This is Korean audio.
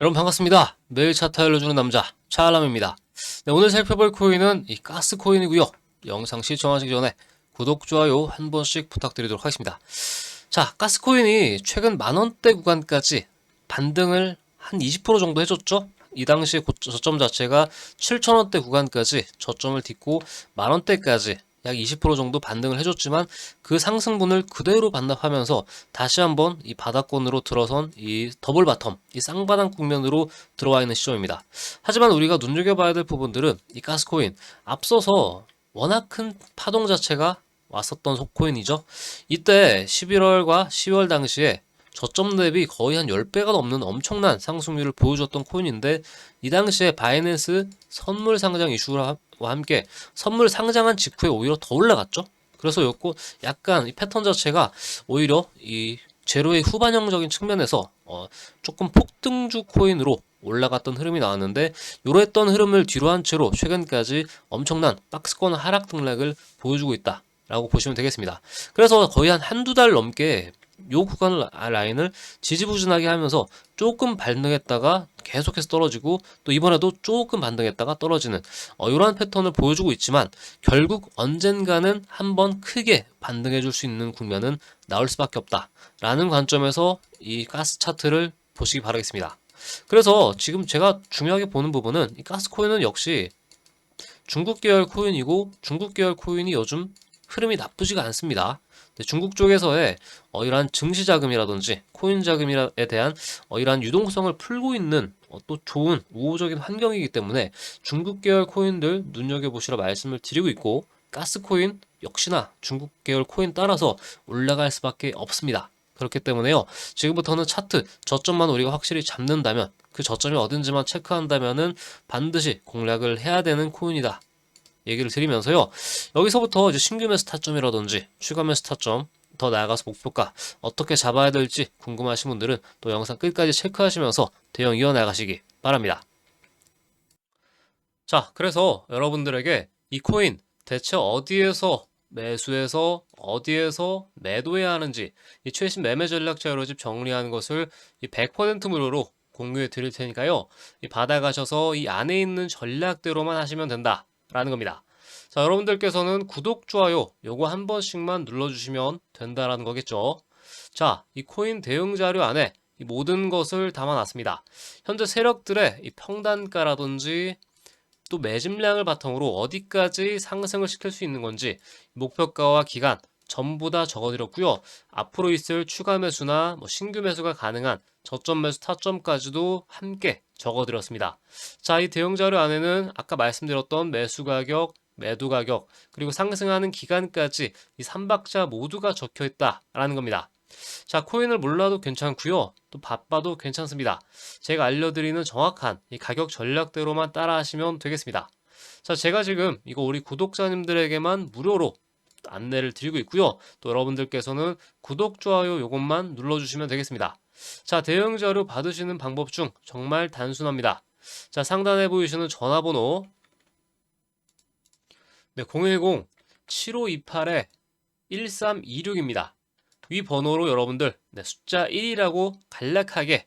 여러분 반갑습니다. 매일 차트 알려주는 남자 차알람입니다. 네, 오늘 살펴볼 코인은 이 가스 코인이고요. 영상 시청하시기 전에 구독, 좋아요 한 번씩 부탁드리도록 하겠습니다. 자, 가스 코인이 최근 만 원대 구간까지 반등을 한 20% 정도 해줬죠. 이 당시에 고- 저점 자체가 7,000원대 구간까지 저점을 딛고 만 원대까지 약 20% 정도 반등을 해줬지만 그 상승분을 그대로 반납하면서 다시 한번 이 바닥권으로 들어선 이 더블 바텀, 이 쌍바닥 국면으로 들어와 있는 시점입니다. 하지만 우리가 눈여겨봐야 될 부분들은 이 가스코인 앞서서 워낙 큰 파동 자체가 왔었던 속코인이죠. 이때 11월과 10월 당시에 저점 대비 거의 한 10배가 넘는 엄청난 상승률을 보여줬던 코인인데 이 당시에 바이낸스 선물 상장 이슈와 함께 선물 상장한 직후에 오히려 더 올라갔죠. 그래서 요거 약간 이 패턴 자체가 오히려 이 제로의 후반형적인 측면에서 어 조금 폭등주 코인으로 올라갔던 흐름이 나왔는데 요랬던 흐름을 뒤로 한 채로 최근까지 엄청난 박스권 하락 등락을 보여주고 있다라고 보시면 되겠습니다. 그래서 거의 한 한두 달 넘게 요 구간 라- 라인을 지지부진하게 하면서 조금 반등했다가 계속해서 떨어지고 또 이번에도 조금 반등했다가 떨어지는 어, 이러한 패턴을 보여주고 있지만 결국 언젠가는 한번 크게 반등해 줄 수 있는 국면은 나올 수밖에 없다라는 관점에서 이 가스 차트를 보시기 바라겠습니다. 그래서 지금 제가 중요하게 보는 부분은 이 가스 코인은 역시 중국 계열 코인이고 중국 계열 코인이 요즘 흐름이 나쁘지가 않습니다. 근데 중국 쪽에서의 어, 이러한 증시 자금이라든지 코인 자금에 대한 어, 이러한 유동성을 풀고 있는 어, 또 좋은 우호적인 환경이기 때문에 중국 계열 코인들 눈여겨보시라 말씀을 드리고 있고 가스 코인 역시나 중국 계열 코인 따라서 올라갈 수밖에 없습니다. 그렇기 때문에요. 지금부터는 차트 저점만 우리가 확실히 잡는다면 그 저점이 어딘지만 체크한다면은 반드시 공략을 해야 되는 코인이다. 얘기를 드리면서요. 여기서부터 이제 신규 매수 타점이라든지 추가 매수 타점 더 나아가서 목표가 어떻게 잡아야 될지 궁금하신 분들은 또 영상 끝까지 체크하시면서 대응 이어나가시기 바랍니다. 자, 그래서 여러분들에게 이 코인 대체 어디에서 매수해서 어디에서 매도해야 하는지 이 최신 매매 전략 자료집 정리한 것을 이 100% 무료로 공유해 드릴 테니까요. 이 받아가셔서 이 안에 있는 전략대로만 하시면 된다 라는 겁니다. 자, 여러분들께서는 구독, 좋아요 요거 한 번씩만 눌러주시면 된다라는 거겠죠. 자, 이 코인 대응 자료 안에 이 모든 것을 담아놨습니다. 현재 세력들의 이 평단가라든지 또 매집량을 바탕으로 어디까지 상승을 시킬 수 있는 건지 목표가와 기간 전부 다 적어드렸고요. 앞으로 있을 추가 매수나 뭐 신규 매수가 가능한 저점 매수 타점까지도 함께 적어드렸습니다. 자, 이 대응 자료 안에는 아까 말씀드렸던 매수 가격, 매도 가격, 그리고 상승하는 기간까지 이 3박자 모두가 적혀 있다라는 겁니다. 자, 코인을 몰라도 괜찮고요. 또 바빠도 괜찮습니다. 제가 알려드리는 정확한 이 가격 전략대로만 따라 하시면 되겠습니다. 자, 제가 지금 이거 우리 구독자님들에게만 무료로 안내를 드리고 있고요. 또 여러분들께서는 구독, 좋아요 요것만 눌러주시면 되겠습니다. 자, 대응 자료 받으시는 방법 중 정말 단순합니다. 자, 상단에 보이시는 전화번호 네, 010-7528-1326입니다. 위 번호로 여러분들 네, 숫자 1이라고 간략하게